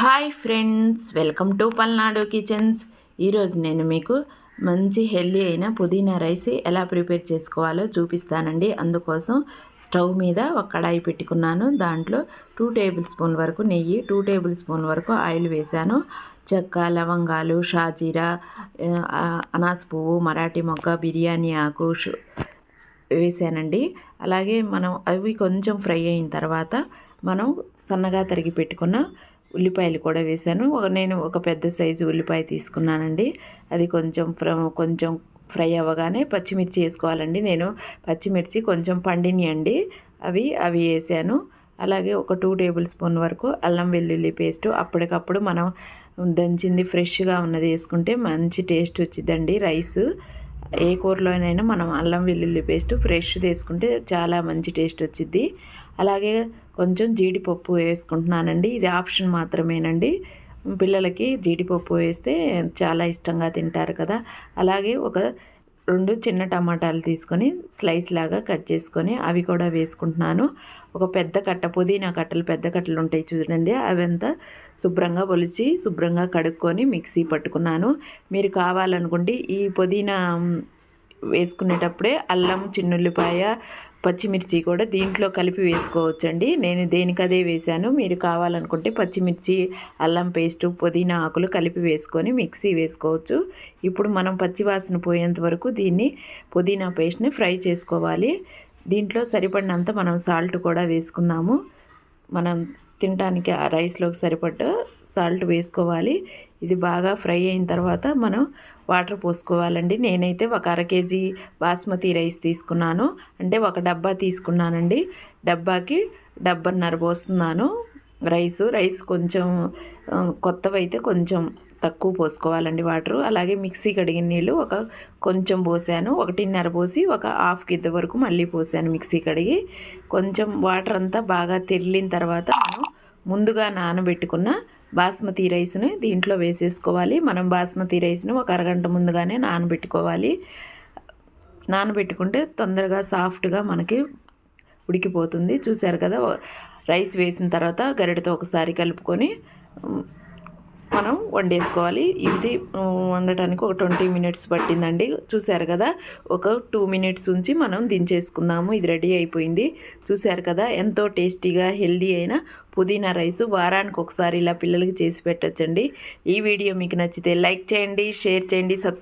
Hi friends welcome to Palnadu kitchens. ఈరోజు నేను మీకు మంచి హెల్దీ అయిన పుదీనా రైస్ ఎలా ప్రిపేర్ చేసుకోవాలో చూపిస్తానండి. అందుకోసం స్టవ్ మీద ఒక కడాయి పెట్టుకున్నాను. దాంట్లో టూ టేబుల్ స్పూన్ వరకు నెయ్యి టూ టేబుల్ స్పూన్ వరకు ఆయిల్ వేశాను. చెక్క లవంగాలు షాజీరా అనాస్ అనాస పువ్వు మరాఠీ మొగ్గ బిర్యానీ ఆకు వేసానండి అలాగే మనం అవి కొంచెం ఫ్రై అయిన తర్వాత మనం సన్నగా తరిగి పెట్టుకున్న ఉల్లిపాయలు కూడా వేసాను. నేను ఒక పెద్ద సైజు ఉల్లిపాయ తీసుకున్నానండి. అది కొంచెం ఫ్ర కొంచెం ఫ్రై అవ్వగానే పచ్చిమిర్చి వేసుకోవాలండి. నేను పచ్చిమిర్చి కొంచెం పండినియండి. అవి అవి వేసాను. అలాగే ఒక టూ టేబుల్ స్పూన్ వరకు అల్లం వెల్లుల్లి పేస్ట్ అప్పటికప్పుడు మనం దంచింది ఫ్రెష్గా ఉన్నది వేసుకుంటే మంచి టేస్ట్ వచ్చిందండి రైస్. ఏ కూరలోనైనా మనం అల్లం వెల్లుల్లి పేస్ట్ ఫ్రెష్ తీసుకుంటే చాలా మంచి టేస్ట్ వచ్చింది అలాగే కొంచెం జీడిపప్పు వేసుకుంటున్నానండి. ఇది ఆప్షన్ మాత్రమేనండి. పిల్లలకి జీడిపప్పు వేస్తే చాలా ఇష్టంగా తింటారు కదా. అలాగే ఒక రెండు చిన్న టమాటాలు తీసుకొని స్లైస్ లాగా కట్ చేసుకొని అవి కూడా వేసుకుంటున్నాను. ఒక పెద్ద కట్ట పుదీనా కట్టలు పెద్ద కట్టలు ఉంటాయి చూడండి. అవంతా శుభ్రంగా పొలిచి శుభ్రంగా కడుక్కొని మిక్సీ పట్టుకున్నాను. మీరు కావాలనుకుంటే ఈ పుదీనా వేసుకునేటప్పుడే అల్లం చిన్నుల్లిపాయ పచ్చిమిర్చి కూడా దీంట్లో కలిపి వేసుకోవచ్చండి. నేను దేనికదే వేశాను. మీరు కావాలనుకుంటే పచ్చిమిర్చి అల్లం పేస్టు పుదీనా ఆకులు కలిపి వేసుకొని మిక్సీ వేసుకోవచ్చు. ఇప్పుడు మనం పచ్చివాసన పోయేంత వరకు దీన్ని పుదీనా పేస్ట్ని ఫ్రై చేసుకోవాలి. దీంట్లో సరిపడినంత మనం సాల్ట్ కూడా వేసుకుందాము మనం తినడానికి ఆ రైస్లోకి సరిపడ్డ సాల్ట్ వేసుకోవాలి. ఇది బాగా ఫ్రై అయిన తర్వాత మనం వాటర్ పోసుకోవాలండి. నేనైతే ఒక అర కేజీ బాస్మతి రైస్ తీసుకున్నాను. అంటే ఒక డబ్బా తీసుకున్నానండి. డబ్బాకి డబ్బన్నర పోస్తున్నాను రైస్. రైస్ కొంచెం కొత్తవైతే కొంచెం తక్కువ పోసుకోవాలండి వాటరు. అలాగే మిక్సీ కడిగిన నీళ్ళు ఒక కొంచెం పోసాను. ఒకటిన్నర పోసి ఒక హాఫ్ గిద్ద వరకు మళ్ళీ పోసాను మిక్సీ కడిగి. కొంచెం వాటర్ అంతా బాగా తెల్లిన తర్వాత మనం ముందుగా నానబెట్టుకున్న బాస్మతి రైస్ని దీంట్లో వేసేసుకోవాలి. మనం బాస్మతి రైస్ని ఒక అరగంట ముందుగానే నానబెట్టుకోవాలి. నానబెట్టుకుంటే తొందరగా సాఫ్ట్గా మనకి ఉడికిపోతుంది. చూశారు కదా రైస్ వేసిన తర్వాత గరిటతో ఒకసారి కలుపుకొని మనం వండేసుకోవాలి. ఇది వండటానికి ఒక ట్వంటీ మినిట్స్ పట్టిందండి. చూసారు కదా ఒక టూ మినిట్స్ ఉంచి మనం దించేసుకుందాము. ఇది రెడీ అయిపోయింది. చూసారు కదా ఎంతో టేస్టీగా హెల్దీ అయిన పుదీనా రైస్. వారానికి ఒకసారి ఇలా పిల్లలకి చేసి పెట్టచ్చండి. ఈ వీడియో మీకు నచ్చితే లైక్ చేయండి షేర్ చేయండి సబ్స్క్రైబ్